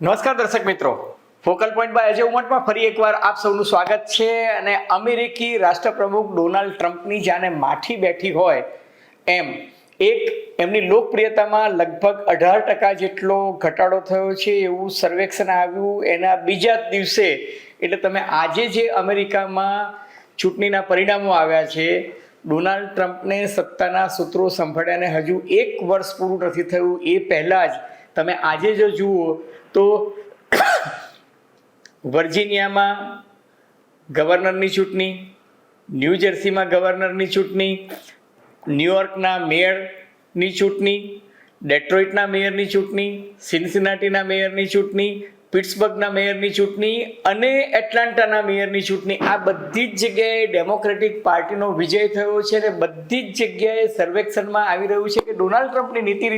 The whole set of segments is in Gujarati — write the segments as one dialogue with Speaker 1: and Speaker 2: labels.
Speaker 1: નમસ્કાર દર્શક મિત્રો. ફોકલ પોઈન્ટ બાય અજય ઉમટમાં ફરી એકવાર આપ સૌનું સ્વાગત છે અને અમેરિકી રાષ્ટ્રપ્રમુખ ડોનાલ્ડ ટ્રમ્પની જાણે માઠી બેઠી હોય એમ એક એમની લોકપ્રિયતામાં લગભગ અઢાર ટકા જેટલો ઘટાડો થયો છે એવું સર્વેક્ષણ આવ્યું. એના બીજા દિવસે, એટલે તમે આજે જે અમેરિકામાં ચૂંટણીના પરિણામો આવ્યા છે, ડોનાલ્ડ ટ્રમ્પને સત્તાના સૂત્રો સંભાળ્યાને હજુ એક વર્ષ પૂરું નથી થયું. એ પહેલાં જ તમે આજે જો જુઓ તો વર્જિનિયામાં ગવર્નરની ચૂંટણી, ન્યૂ જર્સીમાં ગવર્નરની ચૂંટણી, ન્યુયોર્કના મેયરની ચૂંટણી, ડેટ્રોઇટના મેયરની ચૂંટણી, સિન્સિનાટીના મેયરની ચૂંટણી પિટ્સબર્ગના મેયરની ચૂંટણી અને એટલાન્ટાના મેયરની ચૂંટણી, આ બધી જ જગ્યાએ ડેમોક્રેટિક પાર્ટીનો વિજય થયો છે અને બધી જ જગ્યાએ સર્વેક્ષણમાં આવી રહ્યું છે કે ડોનાલ્ડ ટ્રમ્પની નીતિ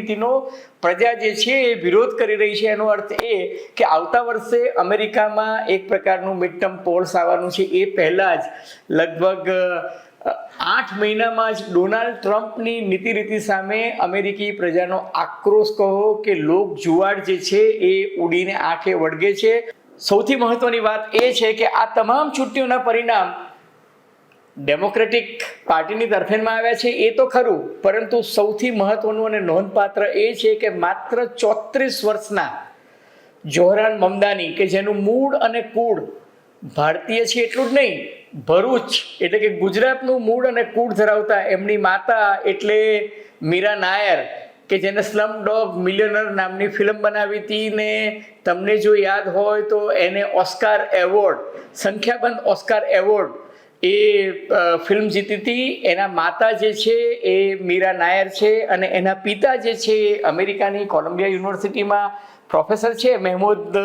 Speaker 1: પ્રજા જે છે એ વિરોધ કરી રહી છે. એનો અર્થ એ કે આવતા વર્ષે અમેરિકામાં એક પ્રકારનું મિડ ટર્મ પોલ્સ આવવાનું છે. એ પહેલાં જ લગભગ આઠ મહિનામાં જ ડોનાલ્ડ ટ્રમ્પની નીતિ રીતિ સામે અમેરિકી પ્રજાનો આક્રોશ કહો કે લોક જુવાડ જે છે એ ઉડીને આંખે વળગે છે. સૌથી મહત્વની વાત એ છે કે આ તમામ ચૂંટણીઓના પરિણામ ડેમોક્રેટિક પાર્ટીની તરફેણમાં આવ્યા છે. એ તો ખરું, પરંતુ સૌથી મહત્વનું અને નોંધપાત્ર એ છે કે માત્ર ચોત્રીસ વર્ષના જોહરાન મમદાની, કે જેનું મૂળ અને કુળ ભારતીય છે એટલું જ નહીં ભરૂચ, એટલે કે ગુજરાતનું મૂળ અને કુળ ધરાવતા એમની માતા એટલે મીરા નાયર, કે જેને સ્લમ ડોગ મિલિયનર નામની ફિલ્મ બનાવી હતી ને તમને જો યાદ હોય તો એને ઓસ્કાર એવોર્ડ સંખ્યાબંધ ઓસ્કાર એવોર્ડ એ ફિલ્મ જીતી હતી. એના માતા જે છે એ મીરા નાયર છે અને એના પિતા જે છે એ અમેરિકાની કોલંબિયા યુનિવર્સિટીમાં પ્રોફેસર છે, મહેમૂદ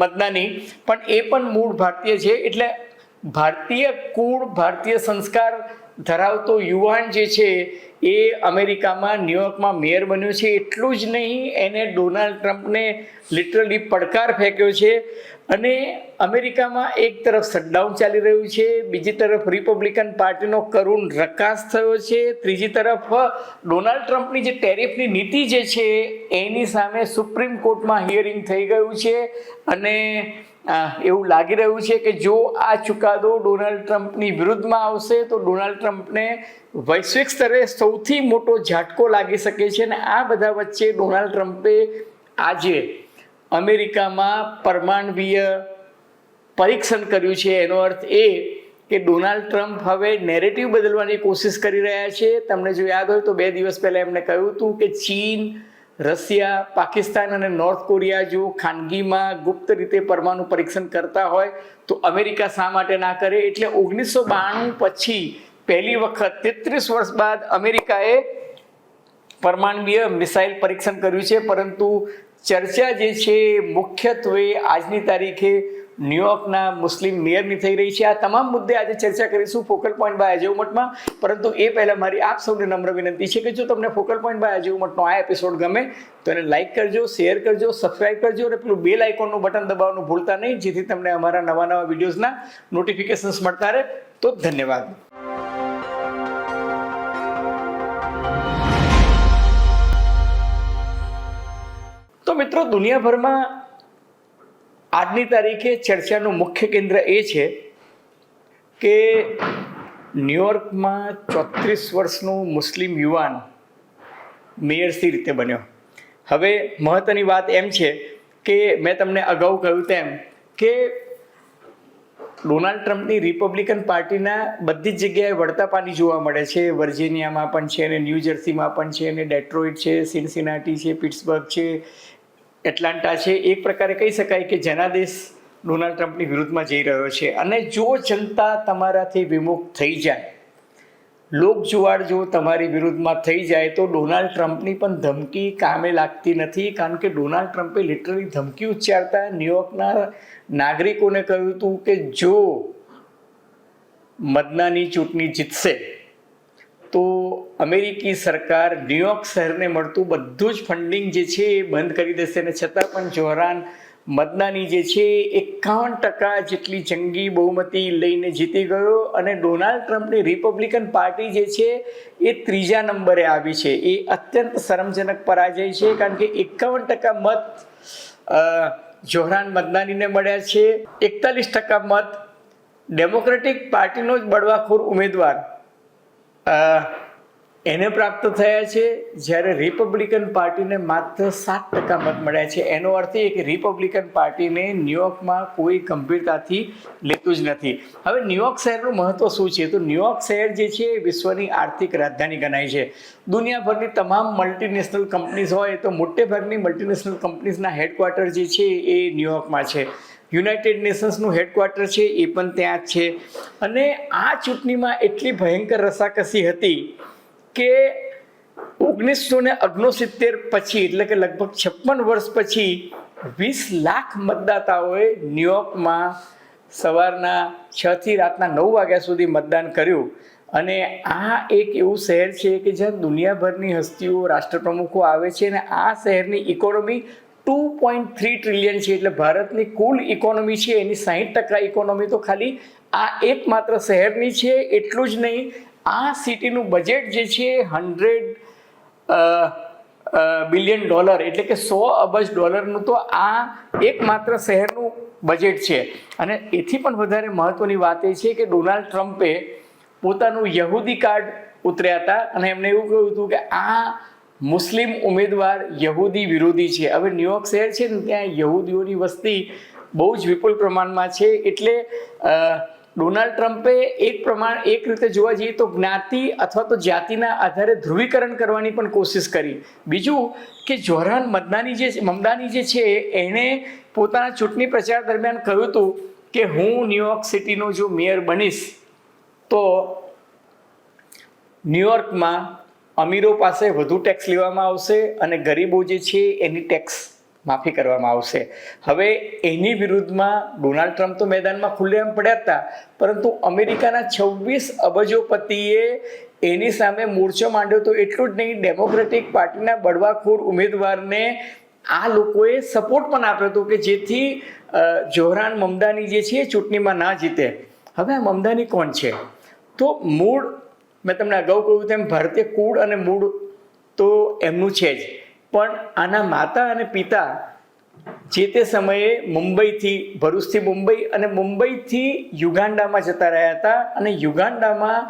Speaker 1: મદનાની. પણ એ પણ મૂળ ભારતીય છે. એટલે ભારતીય કુળ, ભારતીય સંસ્કાર ધરાવતો યુવાન જે છે એ અમેરિકામાં, ન્યુયોર્કમાં મેયર બન્યો છે. એટલું જ નહીં, એને ડોનાલ્ડ ટ્રમ્પને લિટરલી પડકાર ફેંક્યો છે અને અમેરિકામાં એક તરફ શટડાઉન ચાલી રહ્યું છે, બીજી તરફ રિપબ્લિકન પાર્ટીનો કરુણ રકાસ થયો છે, ત્રીજી તરફ ડોનાલ્ડ ટ્રમ્પની જે ટેરિફની નીતિ જે છે, એની સામે સુપ્રીમ કોર્ટમાં હિયરિંગ થઈ ગયું છે અને એવું લાગી રહ્યું છે કે જો આ ચુકાદો ડોનાલ્ડ ટ્રમ્પની વિરુદ્ધમાં આવશે, તો ડોનાલ્ડ ટ્રમ્પને વૈશ્વિક સ્તરે સૌથી મોટો ઝાટકો લાગી શકે છે અને આ બધા વચ્ચે ડોનાલ્ડ ટ્રમ્પે આજે અમેરિકામાં પરમાણવીય પરીક્ષણ કર્યું છે. એનો અર્થ એ કે ડોનાલ્ડ ટ્રમ્પ હવે નેરેટિવ બદલવાની કોશિશ કરી રહ્યા છે. તમને જો યાદ હોય તો બે દિવસ પહેલાં એમણે કહ્યું હતું કે ચીન રશિયા, પાકિસ્તાન અને નોર્થ કોરિયા જો ખાનગીમાં ગુપ્ત રીતે પરમાણુ પરીક્ષણ કરતા હોય, તો અમેરિકા શા માટે ના કરે? એટલે ઓગણીસો બાણું પછી પહેલી વખત, તેત્રીસ વર્ષ બાદ અમેરિકાએ પરમાણવીય મિસાઇલ પરીક્ષણ કર્યું છે. પરંતુ ચર્ચા જે છે, મુખ્યત્વે આજની તારીખે ન્યુયોર્કના મુસ્લિમ મેયરની થઈ રહી છે. આ તમામ મુદ્દે આજે ચર્ચા કરીશું ફોકલ પોઈન્ટ બાય અજય ઉમટમાં પરંતુ એ પહેલાં મારી આપ સૌને નમ્ર વિનંતી છે કે જો તમને ફોકલ પોઈન્ટ બાય અજય ઉમટનો આ એપિસોડ ગમે, તો એને લાઇક કરજો શેર કરજો સબસ્ક્રાઇબ કરજો અને પેલું બેલ આઇકોનનું બટન દબાવવાનું ભૂલતા નહીં, જેથી તમને અમારા નવા નવા વિડીયોઝના નોટિફિકેશન્સ મળતા રહે. તો ધન્યવાદ. તો મિત્રો, દુનિયાભરમાં આજની તારીખે ચર્ચાનું મુખ્ય કેન્દ્ર એ છે કે ન્યુયોર્કમાં ચોત્રીસ વર્ષનું મુસ્લિમ યુવાન મેયર સી રીતે બન્યો. હવે મહત્ત્વની વાત એમ છે કે મેં તમને અગાઉ કહ્યું તેમ કે ડોનાલ્ડ ટ્રમ્પની રિપબ્લિકન પાર્ટીના બધી જ જગ્યાએ વળતા પાણી જોવા મળે છે. વર્જિનિયામાં પણ છે અને ન્યૂ જર્સીમાં પણ છે અને ડેટ્રોઇટ છે, સિનસિનાટી છે, પિટ્સબર્ગ છે એટલાન્ટા છે એક પ્રકારે કહી શકાય કે જનાદેશ ડોનાલ્ડ ટ્રમ્પની વિરુદ્ધમાં જઈ રહ્યો છે. અને જો જનતા તમારાથી વિમુખ થઈ જાય, લોકજુવાળ જો તમારી વિરુદ્ધમાં થઈ જાય, તો ડોનાલ્ડ ટ્રમ્પની પણ ધમકી કામે લાગતી નથી. કારણ કે ડોનાલ્ડ ટ્રમ્પે લિટરલી ધમકી ઉચ્ચારતા ન્યુયોર્કના નાગરિકોને કહ્યું હતું કે જો મદનાની ચૂંટણી જીતશે તો અમેરિકી સરકાર ન્યુયોર્ક શહેરને મળતું બધું જ ફંડિંગ જે છે એ બંધ કરી દેશે અને છતાં પણ જોહરાન મદનાની જે છે એકાવન ટકા જેટલી જંગી બહુમતી લઈને જીતી ગયો અને ડોનાલ્ડ ટ્રમ્પની રિપબ્લિકન પાર્ટી જે છે એ ત્રીજા નંબરે આવી છે. એ અત્યંત શરમજનક પરાજય છે કારણ કે એકાવન ટકા મત જોહરાન મદનાનીને મળ્યા છે. એકતાલીસ ટકા મત, ડેમોક્રેટિક પાર્ટીનો જ બળવાખોર ઉમેદવાર એને પ્રાપ્ત થયા છે જ્યારે રિપબ્લિકન પાર્ટીને માત્ર સાત ટકા મત મળ્યા છે. એનો અર્થ એ કે રિપબ્લિકન પાર્ટીને ન્યુયોર્કમાં કોઈ ગંભીરતાથી લેતું જ નથી. હવે ન્યુયોર્ક શહેરનું મહત્વ શું છે? તો ન્યુયોર્ક શહેર જે છે એ વિશ્વની આર્થિક રાજધાની ગણાય છે. દુનિયાભરની તમામ મલ્ટીનેશનલ કંપનીઝ હોય તો મોટેભાગની મલ્ટીનેશનલ કંપનીઝના હેડક્વાર્ટર જે છે એ ન્યુયોર્કમાં છે. યુનાઇટેડ નેશન્સનું હેડક્વાર્ટર છે, એ પણ ત્યાં જ છે. અને આ ચૂંટણીમાં એટલી ભયંકર રસાકસી હતી કે ઓગણીસો ને ઓગણસિત્તેર પછી, એટલે કે લગભગ છપ્પન વર્ષ પછી, વીસ લાખ મતદાતાઓએ ન્યુયોર્કમાં સવારના છ થી રાતના નવ વાગ્યા સુધી મતદાન કર્યું. અને આ એક એવું શહેર છે કે જ્યાં દુનિયાભરની હસ્તીઓ, રાષ્ટ્રપ્રમુખો આવે છે અને આ શહેરની economy two point three trillion છે એટલે ભારતની કુલ ઇકોનોમી છે એની સાહીઠ ટકા ઇકોનોમી તો ખાલી આ એકમાત્ર શહેરની છે, એટલું જ નહીં. આ સિટીનું બજેટ જે છે હંડ્રેડ બિલિયન ડોલર એટલે કે સો અબજ ડોલરનું તો આ એકમાત્ર શહેરનું બજેટ છે. અને એથી પણ વધારે મહત્ત્વની વાત એ છે કે ડોનાલ્ડ ટ્રમ્પે પોતાનું યહૂદી કાર્ડ ઉતર્યા હતા અને એમણે એવું કહ્યું હતું કે આ મુસ્લિમ ઉમેદવાર યહૂદી વિરોધી છે. હવે ન્યુયોર્ક શહેર છે ને, ત્યાં યહૂદીઓની વસ્તી બહુ જ વિપુલ પ્રમાણમાં છે. એટલે ડોનાલ્ડ ટ્રમ્પે એક પ્રમાણ, એક રીતે જોવા જઈએ તો જ્ઞાતિ અથવા તો જાતિના આધારે ધ્રુવીકરણ કરવાની પણ કોશિશ કરી. બીજું કે જોહરાન મદનાની જે, મમદાની જે છે, એણે પોતાના ચૂંટણી પ્રચાર દરમિયાન કહ્યું હતું કે, હું ન્યુયોર્ક સિટીનો જો મેયર બનીશ, તો ન્યુયોર્કમાં અમીરો પાસે વધુ ટેક્સ લેવામાં આવશે અને ગરીબો જે છે એની ટેક્સ માફી કરવામાં આવશે. હવે એની વિરુદ્ધમાં ડોનાલ્ડ ટ્રમ્પ તો મેદાનમાં ખુલ્લેઆમ પડ્યા હતા, પરંતુ અમેરિકાના છવ્વીસ અબજોપતિએ એની સામે મોરચો માંડ્યો તો એટલું જ નહીં ડેમોક્રેટિક પાર્ટીના બળવાખોર ઉમેદવારને આ લોકોએ સપોર્ટ પણ આપ્યો હતો કે જેથી જોહરાન મમદાની જે છે ચૂંટણીમાં ના જીતે. હવે આ મમદાની કોણ છે? તો મૂળ મેં તમને અગાઉ કહ્યું તેમ ભારતીય કુળ અને મૂળ તો એમનું છે જ. પણ આના માતા અને પિતા જે તે સમયે મુંબઈથી, ભરૂચથી મુંબઈ અને મુંબઈથી યુગાન્ડામાં જતા રહ્યા હતા અને યુગાન્ડામાં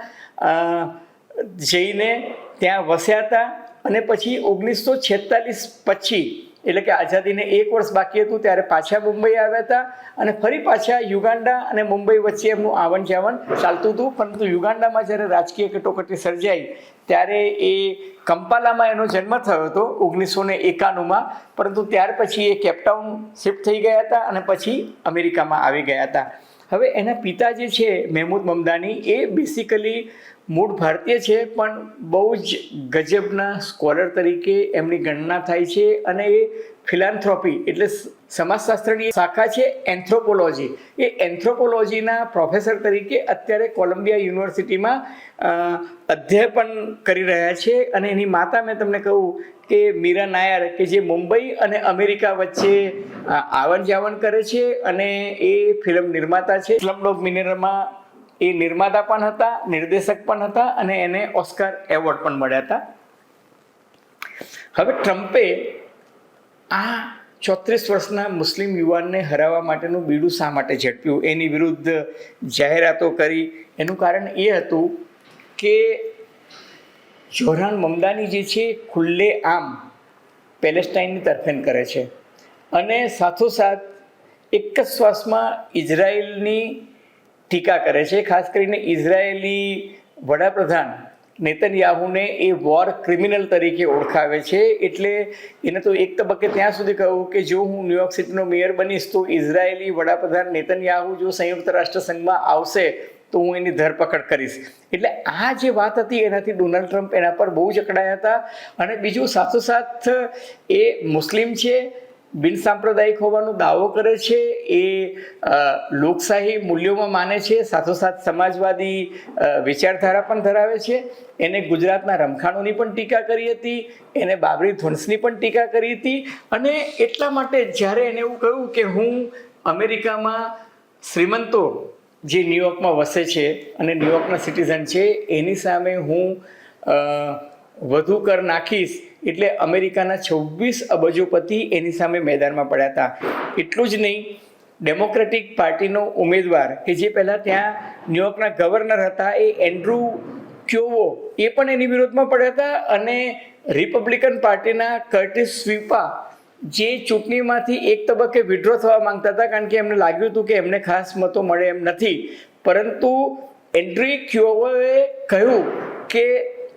Speaker 1: જઈને ત્યાં વસ્યા હતા અને પછી ઓગણીસો છેતાલીસ પછી એટલે કે આઝાદીને એક વર્ષ બાકી હતું ત્યારે પાછા મુંબઈ આવ્યા હતા અને ફરી પાછા યુગાન્ડા અને મુંબઈ વચ્ચે એમનું આવન જાવન ચાલતું હતું. પરંતુ યુગાન્ડામાં જ્યારે રાજકીય કટોકટી સર્જાઈ ત્યારે એ કંપાલામાં એનો જન્મ થયો હતો ઓગણીસો ને એકાણુંમાં. પરંતુ ત્યાર પછી એ કેપટાઉન શિફ્ટ થઈ ગયા હતા અને પછી અમેરિકામાં આવી ગયા હતા. હવે એના પિતા જે છે, મહેમૂદ મમદાની, એ બેસિકલી મૂળ ભારતીય છે, પણ બહુ જ ગજબના સ્કોલર તરીકે એમની ગણના થાય છે અને એ ફિલાન્થ્રોપી એટલે સમાજશાસ્ત્રની શાખા છે, એન્થ્રોપોલોજી. એ એન્થ્રોપોલોજીના પ્રોફેસર તરીકે અત્યારે કોલંબિયા યુનિવર્સિટીમાં અધ્યાપન કરી રહ્યા છે અને એની માતા મેં તમને કહું કે મીરા નાયર કે જે મુંબઈ અને અમેરિકા વચ્ચે આવન જાવન કરે છે અને એ ફિલ્મ નિર્માતા છે. સ્લમડોગ મિનેરમાં એ નિર્માતા પણ હતા, નિર્દેશક પણ હતા અને એને ઓસ્કાર એવોર્ડ પણ મળ્યા હતા. હવે ટ્રમ્પે આ ચોત્રીસ વર્ષના મુસ્લિમ યુવાનને હરાવવા માટેનું બીડું શા માટે ઝડપ્યું? એની વિરુદ્ધ જાહેરાતો કરી. એનું કારણ એ હતું કે જોહરાન મમદાની જે છે, ખુલ્લે આમ પેલેસ્ટાઇનની તરફેણ કરે છે. અને સાથોસાથ એક જ શ્વાસમાં ઇઝરાયલની ટીકા કરે છે. ખાસ કરીને ઇઝરાયેલી વડાપ્રધાન નેતન્યાહુને એ વોર ક્રિમિનલ તરીકે ઓળખાવે છે. એટલે એને તો એક તબક્કે ત્યાં સુધી કહ્યું કે જો હું ન્યુયોર્ક સિટીનો મેયર બનીશ તો ઇઝરાયેલી વડાપ્રધાન નેતન્યાહુ જો સંયુક્ત રાષ્ટ્ર સંઘમાં આવશે તો હું એની ધરપકડ કરીશ. એટલે આ જે વાત હતી એનાથી ડોનાલ્ડ ટ્રમ્પ એના પર બહુ જ અકડાયા હતા. અને બીજું સાથોસાથ એ મુસ્લિમ છે. બિન સાંપ્રદાયિક હોવાનો દાવો કરે છે, એ લોકશાહી મૂલ્યોમાં માને છે, સાથોસાથ સમાજવાદી વિચારધારા પણ ધરાવે છે. એને ગુજરાતના રમખાણોની પણ ટીકા કરી હતી, એને બાબરી ધ્વંસની પણ ટીકા કરી હતી. અને એટલા માટે જ્યારે એને એવું કહ્યું કે હું અમેરિકામાં શ્રીમંતો જે ન્યુયોર્કમાં વસે છે અને ન્યુયોર્કના સિટીઝન છે, એની સામે હું વધુ કર નાખીશ એટલે અમેરિકાના છવ્વીસ અબજોપતિ એની સામે મેદાનમાં પડ્યા હતા. એટલું જ નહીં ડેમોક્રેટિક પાર્ટીનો ઉમેદવાર કે જે પહેલાં ત્યાં ન્યુયોર્કના ગવર્નર હતા એ એન્ડ્રુ ક્યોવો એ પણ એની વિરોધમાં પડ્યા હતા અને રિપબ્લિકન પાર્ટીના કર્ટિસ સ્વીપા જે ચૂંટણીમાંથી એક તબક્કે વિડ્રો થવા માંગતા હતા કારણ કે એમને લાગ્યું હતું કે એમને ખાસ મતો મળે એમ નથી. પરંતુ એન્ડ્રી ક્યોવોએ કહ્યું કે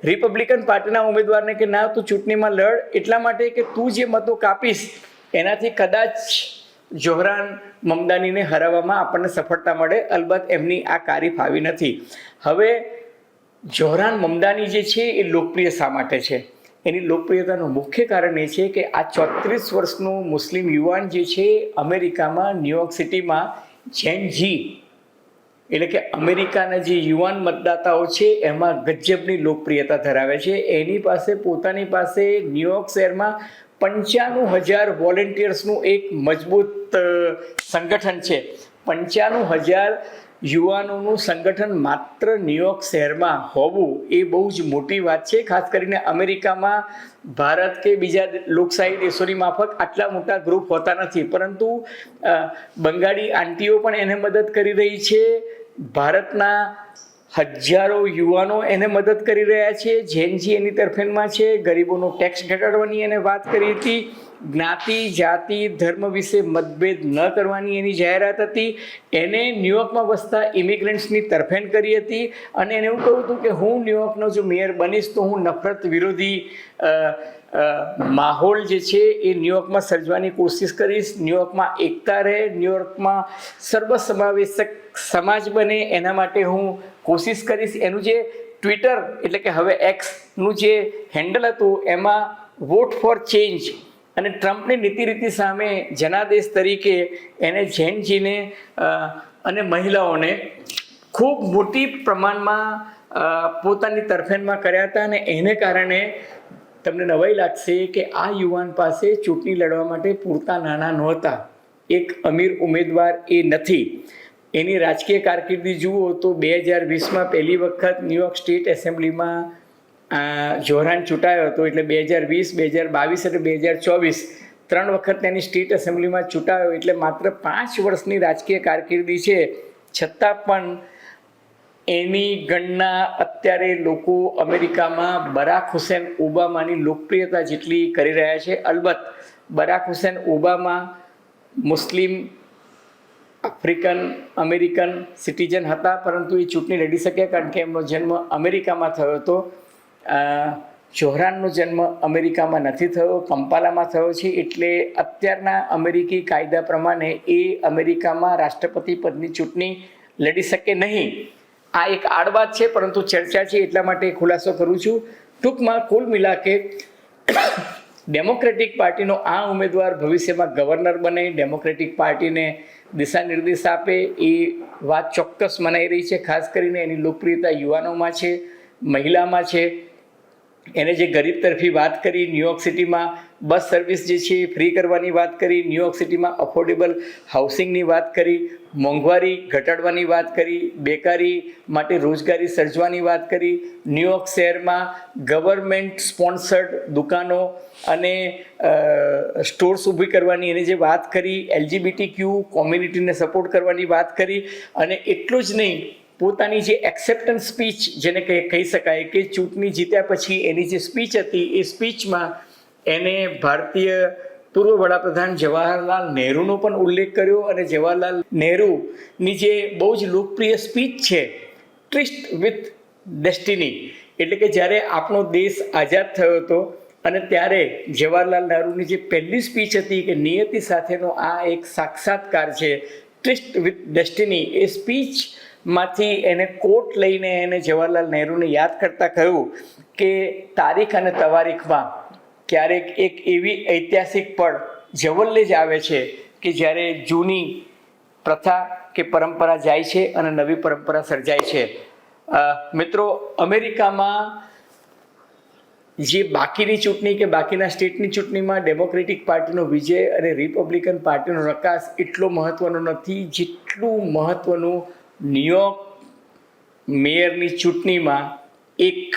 Speaker 1: રિપબ્લિકન પાર્ટીના ઉમેદવારને કે ના, તું ચૂંટણીમાં લડ, એટલા માટે કે તું જે મતો કાપીશ, એનાથી કદાચ જોહરાન મમદાનીને હરાવવામાં આપણને સફળતા મળે. અલબત્ત એમની આ કારી ફાવી નથી. હવે જોહરાન મમદાની જે છે એ લોકપ્રિય શા માટે છે? એની લોકપ્રિયતાનું મુખ્ય કારણ એ છે કે આ ચોત્રીસ વર્ષનું મુસ્લિમ યુવાન જે છે અમેરિકામાં ન્યુયોર્ક સિટીમાં જેન જી એટલે કે અમેરિકાના જે યુવાન મતદાતાઓ છે, એમાં ગજબની લોકપ્રિયતા ધરાવે છે. એની પાસે, પોતાની પાસે ન્યુયોર્ક શહેરમાં પંચાણું હજાર વોલેન્ટિયર્સનું એક મજબૂત સંગઠન છે. પંચાણું હજાર યુવાનોનું સંગઠન માત્ર ન્યુયોર્ક શહેરમાં હોવું એ બહુ જ મોટી વાત છે. ખાસ કરીને અમેરિકામાં ભારત કે બીજા લોકશાહી દેશોની માફક આટલા મોટા ગ્રુપ હોતા નથી. પરંતુ બંગાળી આંટીઓ પણ એને મદદ કરી રહી છે. ભારતના હજારો યુવાનો એને મદદ કરી રહ્યા છે. જેનજી એની તરફેણમાં છે. ગરીબોનો ટેક્સ ઘટાડવાની એને વાત કરી હતી. જ્ઞાતિ, જાતિ, ધર્મ વિશે મતભેદ ન કરવાની એની જાહેરાત હતી. એને ન્યુયોર્કમાં વસતા ઇમિગ્રન્ટ્સની તરફેણ કરી હતી અને એને એવું કહ્યું હતું કે હું ન્યુયોર્કનો જો મેયર બનીશ તો હું નફરત વિરોધી માહોલ જે છે એ ન્યુયોર્કમાં સર્જવાની કોશિશ કરીશ. ન્યુયોર્કમાં એકતા રહે, ન્યુયોર્કમાં સર્વસમાવેશક સમાજ બને એના માટે હું કોશિશ કરીશ. એનું જે ટ્વિટર એટલે કે હવે એક્સનું જે હેન્ડલ હતું, એમાં વોટ ફોર ચેન્જ અને ટ્રમ્પની નીતિ રીતિ સામે જનાદેશ તરીકે એને જૈનજીને અને મહિલાઓને ખૂબ મોટી પ્રમાણમાં પોતાની તરફેણમાં કર્યા હતા અને એને કારણે તમને નવાઈ લાગશે કે આ યુવાન પાસે ચૂંટણી લડવા માટે પૂરતા નાના નહોતા. એક અમીર ઉમેદવાર એ નથી. એની રાજકીય કારકિર્દી જુઓ તો બે હજાર વીસમાં પહેલી વખત ન્યુયોર્ક સ્ટેટ એસેમ્બલીમાં અ, જોહરાન ચૂંટાયો હતો એટલે બે હજાર વીસ બે હજાર બાવીસ અને બે હજાર ચોવીસ ત્રણ વખત તેની સ્ટેટ એસેમ્બલીમાં ચૂંટાયો એટલે માત્ર પાંચ વર્ષની રાજકીય કારકિર્દી છે. છતાં પણ એની ગણના અત્યારે લોકો અમેરિકામાં બરાક હુસેન ઓબામાની લોકપ્રિયતા જેટલી કરી રહ્યા છે. અલબત્ત બરાક હુસેન ઓબામા મુસ્લિમ આફ્રિકન અમેરિકન સિટીઝન હતા પરંતુ એ ચૂંટણી લડી શક્યા કારણ કે એમનો જન્મ અમેરિકામાં થયો હતો. જોહરાનનો જન્મ અમેરિકામાં નથી થયો, કંપાલામાં થયો છે, એટલે અત્યારના અમેરિકી કાયદા પ્રમાણે એ અમેરિકામાં રાષ્ટ્રપતિ પદની ચૂંટણી લડી શકે નહીં. આ એક આડવાત છે, પરંતુ ચર્ચા છે, એટલા માટે ખુલાસો કરું છું. ટૂંકમાં કુલ મિલાકે ડેમોક્રેટિક પાર્ટીનો આ ઉમેદવાર ભવિષ્યમાં ગવર્નર બને, ડેમોક્રેટિક પાર્ટીને દિશા નિર્દેશ આપે, એ વાત ચોક્કસ મનાઈ રહી છે, ખાસ કરીને એની લોકપ્રિયતા યુવાનોમાં છે, મહિલામાં છે. એને જે ગરીબ તરફી વાત કરી ન્યુયોર્ક સિટીમાં બસ સર્વિસ જે છે એ ફ્રી કરવાની વાત કરી ન્યુયોર્ક સિટીમાં અફોર્ડેબલ હાઉસિંગની વાત કરી, મોંઘવારી ઘટાડવાની વાત કરી, બેકારી માટે રોજગારી સર્જવાની વાત કરી ન્યુયોર્ક શહેરમાં ગવર્મેન્ટ સ્પોન્સર્ડ દુકાનો અને સ્ટોર્સ ઊભી કરવાની એની જે વાત કરી એલજીબીટી ક્યુ કોમ્યુનિટીને સપોર્ટ કરવાની વાત કરી અને એટલું જ નહીં પોતાની જે એક્સેપ્ટન્સ સ્પીચ જેને કહી શકાય કે ચૂંટણી જીત્યા પછી એની જે સ્પીચ હતી, એ સ્પીચમાં એને ભારતીય પૂર્વ વડાપ્રધાન જવાહરલાલ નહેરુનો પણ ઉલ્લેખ કર્યો અને જવાહરલાલ નહેરુની જે બહુ જ લોકપ્રિય સ્પીચ છે ટ્વિસ્ટ વિથ ડેસ્ટિની એટલે કે જ્યારે આપણો દેશ આઝાદ થયો હતો અને ત્યારે જવાહરલાલ નહેરુની જે પહેલી સ્પીચ હતી કે નિયતિ સાથેનો આ એક સાક્ષાત્કાર છે ટ્વિસ્ટ વિથ ડેસ્ટિની એ સ્પીચમાંથી એને કોટ લઈને એને જવાહરલાલ નહેરુને યાદ કરતા કહ્યું કે તારીખ અને તવારીખમાં ક્યારેક એક એવી ઐતિહાસિક પળ જવલ્લે જ આવે છે કે જ્યારે જૂની પ્રથા કે પરંપરા જાય છે અને નવી પરંપરા સર્જાય છે. મિત્રો, અમેરિકામાં જે બાકીની ચૂંટણી કે બાકીના સ્ટેટની ચૂંટણીમાં ડેમોક્રેટિક પાર્ટીનો વિજય અને રિપબ્લિકન પાર્ટીનો નકાશ એટલો મહત્વનો નથી જેટલું મહત્વનું ન્યુયોર્ક મેયરની ચૂંટણીમાં એક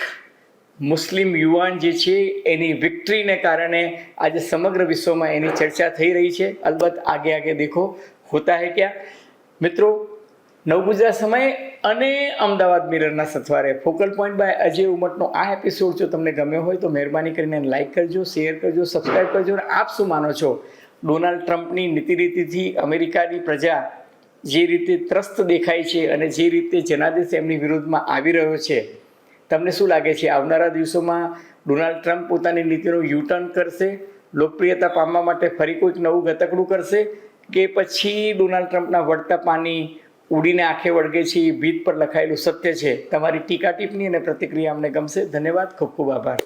Speaker 1: મુસ્લિમ યુવાન જે છે, એની વિક્ટરીને કારણે આજે સમગ્ર વિશ્વમાં એની ચર્ચા થઈ રહી છે. અલબત્ત આગે આગે દેખો, હોતા હે ક્યાં? મિત્રો નવગુજરાત સમય અને અમદાવાદ મિરરના સથવારે, ફોકલ પોઈન્ટ બાય અજય ઉમટનો આ એપિસોડ જો તમને ગમ્યો હોય તો મહેરબાની કરીને લાઈક કરજો શેર કરજો સબસ્ક્રાઈબ કરજો અને આપ શું માનો છો? ડોનાલ્ડ ટ્રમ્પની નીતિ રીતિથી અમેરિકાની પ્રજા જે રીતે ત્રસ્ત દેખાય છે અને જે રીતે જનાદેશ એમની વિરુદ્ધમાં આવી રહ્યો છે, તમને શું લાગે છે? આવનારા દિવસોમાં ડોનાલ્ડ ટ્રમ્પ પોતાની નીતિનું યુટર્ન કરશે, લોકપ્રિયતા પામવા માટે ફરી કોઈક નવું ગતકડું કરશે કે પછી ડોનાલ્ડ ટ્રમ્પના વળતા પાણી ઉડીને આંખે વળગે છે એ ભીત પર લખાયેલું સત્ય છે? તમારી ટીકા ટીપ્પણી અને પ્રતિક્રિયા અમને ગમશે. ધન્યવાદ. ખૂબ ખૂબ આભાર.